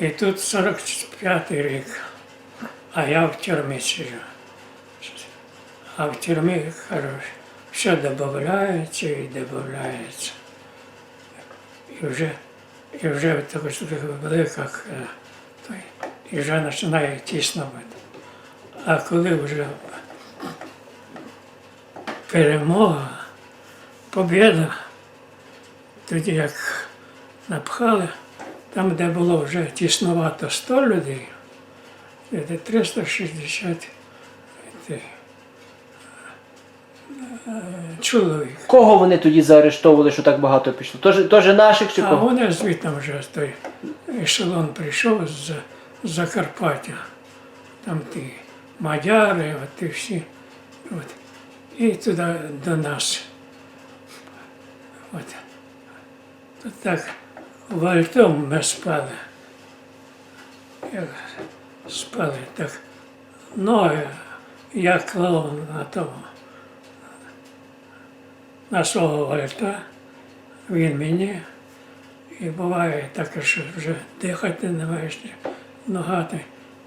І тут 45-й рік, а я в тюрмі сиджу. А в тюрмі кажуть, все додається і додається. І вже, і вже така велика, е, той, і вже починає тісно бути. А коли вже перемога, побіда, тоді як напхали, там, де було вже тісновато 100 людей, де 360 е, чоловік. Кого вони тоді заарештовували, що так багато пішло? Тож, тож наших чи А кого? вони звідти вже той ешелон прийшов з з Закарпаття. Там ті мадяри, от ті всі. От. І туди до нас. От. Тут так вальтом ми спали. Як спали, так ноги я клав на тому. На свого вальта, він мені. І буває таке, що вже дихати не маєш, нога ти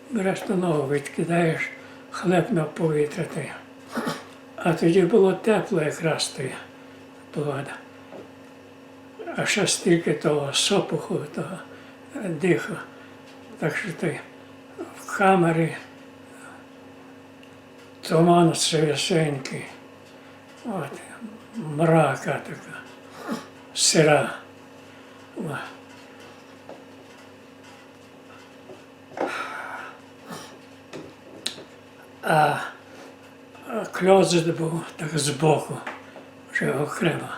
береш ту ногу, відкидаєш хлеб на повітря. А тоді було тепло якраз тоді погода. А ще стільки того сопуху, того диху. Так що ти в камері туман свясенький, от, мрака така, сира. А, кльозит був так збоку, вже окремо.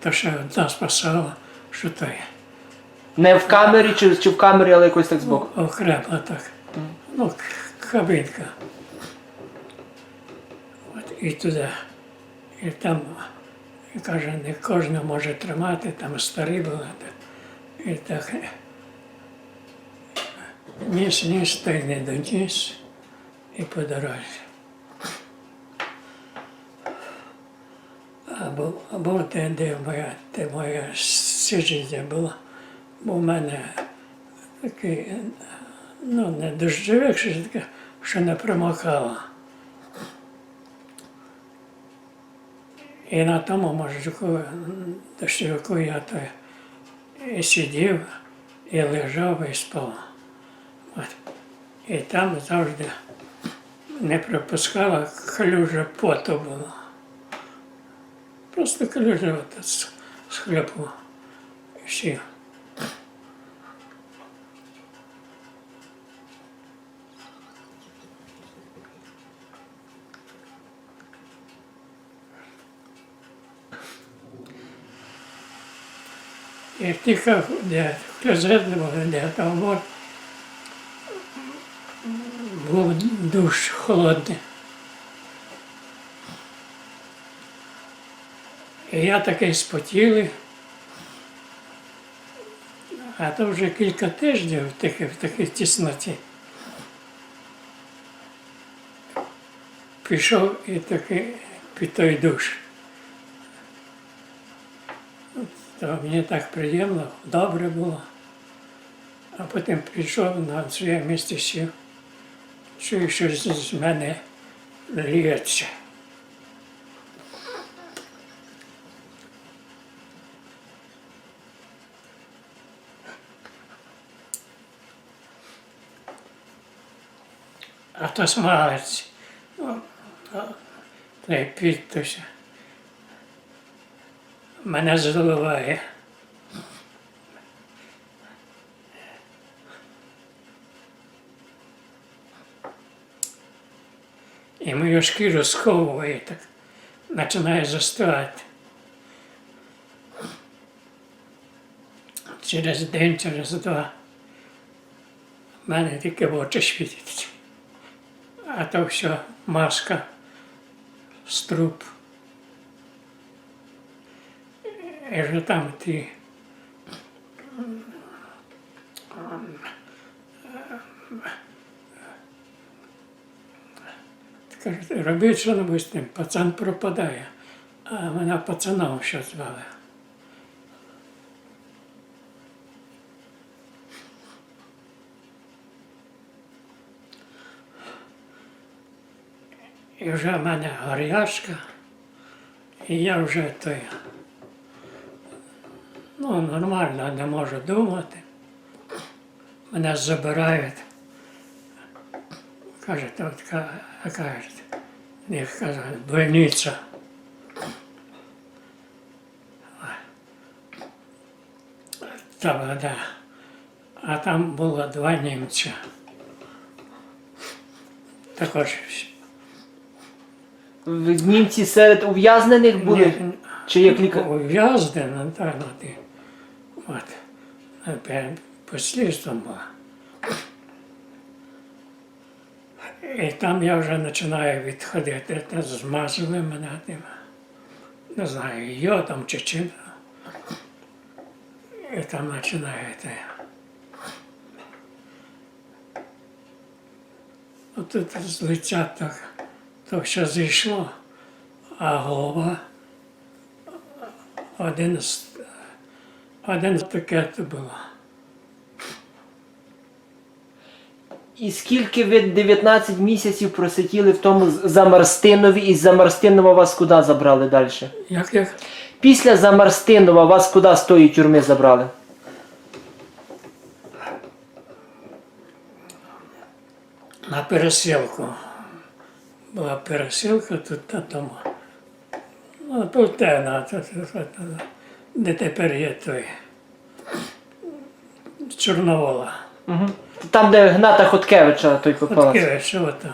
То ще одна спасала, що то є. Не в камері чи, чи в камері, але якось так збоку. Окремо так. Ну, кабинка. От, і туди. І там, і каже, не кожен може тримати, там старі були. І так. Ніс, ніс, та й не доніс. І по дорозі. Або, або те, де моя, де моя сидження була, бо в мене такий, ну, не дощовик, що таке, що не промокало. І на тому мужику дощовику я то і сидів, і лежав, і спав. От. І там завжди не пропускала калюжа поту була. Просто калюжа от з, з хлібу. І все. І тільки де казетно було, де там от, був душ холодний. Я такий спотілий. А то вже кілька тижнів в такій, в такій тісноті. Пішов і такий під той душ. То мені так приємно, добре було. А потім прийшов на своє місце сів. Чую, що з мене лється. А то смалець. Та й підтося. Мене заливає. І мою шкіру сковує так, починає застивати. Через день, через два мене тільки в очі світиться. А то все маска, струп. І вже там ті Кажуть, робіть що-небудь з тим, пацан пропадає. А мене пацаном ще звали. І вже в мене гарячка, і я вже той, ну, нормально не можу думати. Мене забирають. Кажуть, от кажуть, їх кажуть, больниця. Там, да. А там було два німця. Також В- Німці серед ув'язнених були? Ні, Чи як лікар? Ув'язнено, так, ну, ти. От. Під слідством була. І там я вже починаю відходити, та змазали мене тим, не знаю, йодом чи чим. І там починає те. Ну, тут з лиця так то все зійшло, а голова один з один пакет було. І скільки ви 19 місяців просиділи в тому з- Замарстинові, і з Замарстинова вас куди забрали далі? Як як? Після Замарстинова вас куди з тої тюрми забрали? На пересилку. Була пересилка тут на тому. Ну, Полтена, де тепер є той. Чорновола. Угу. Там, де Гната Хоткевича той. Таке, що ото.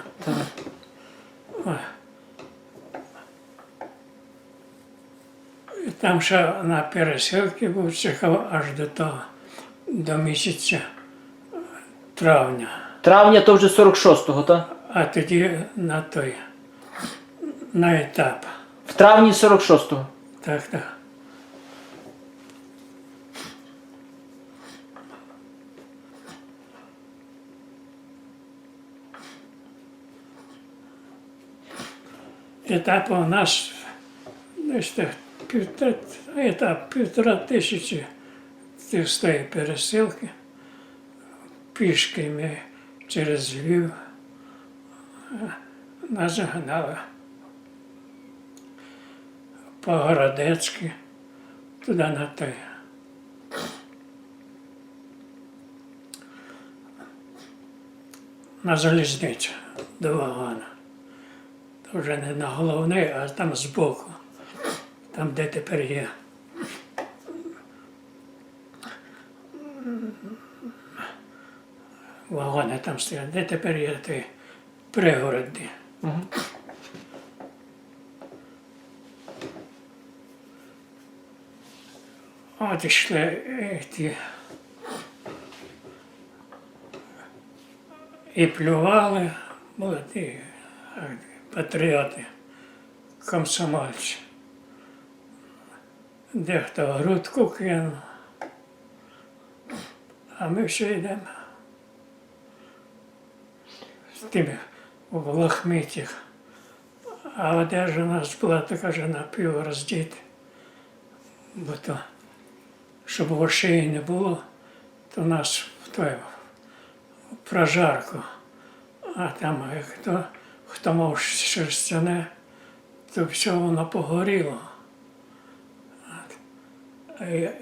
Там ще на пересилці був чекав аж до того, до місяця травня. Травня то вже 46-го, так? А тоді на той, на етап. В травні 46-го. Так, так. Етап у нас десь так, півтора, етап півтора тисячі тих з тої пересилки. Пішки ми через Львів е, Нас загнали по Городецьки, туди на той. На залізницю до вагона. То вже не на головний, а там збоку, там де тепер є. Вагони там стоять, де тепер є той пригородні. От ішли е, ті. І плювали, були ті е, патріоти, комсомольці. Дехто грудку кинув, а ми все йдемо. З тими в лахмітях. А одежа у нас була така ж напів роздіта. Бо то, щоб шиї не було, то нас в той в прожарку. А там е, хто, хто мав шерстяне, то все воно погоріло.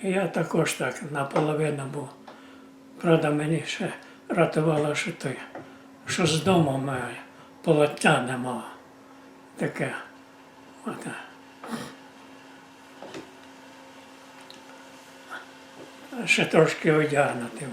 Я, також так наполовину був. Правда, мені ще рятувало, що той, що з дому має полотня нема. Таке. От. Ще трошки одягнути.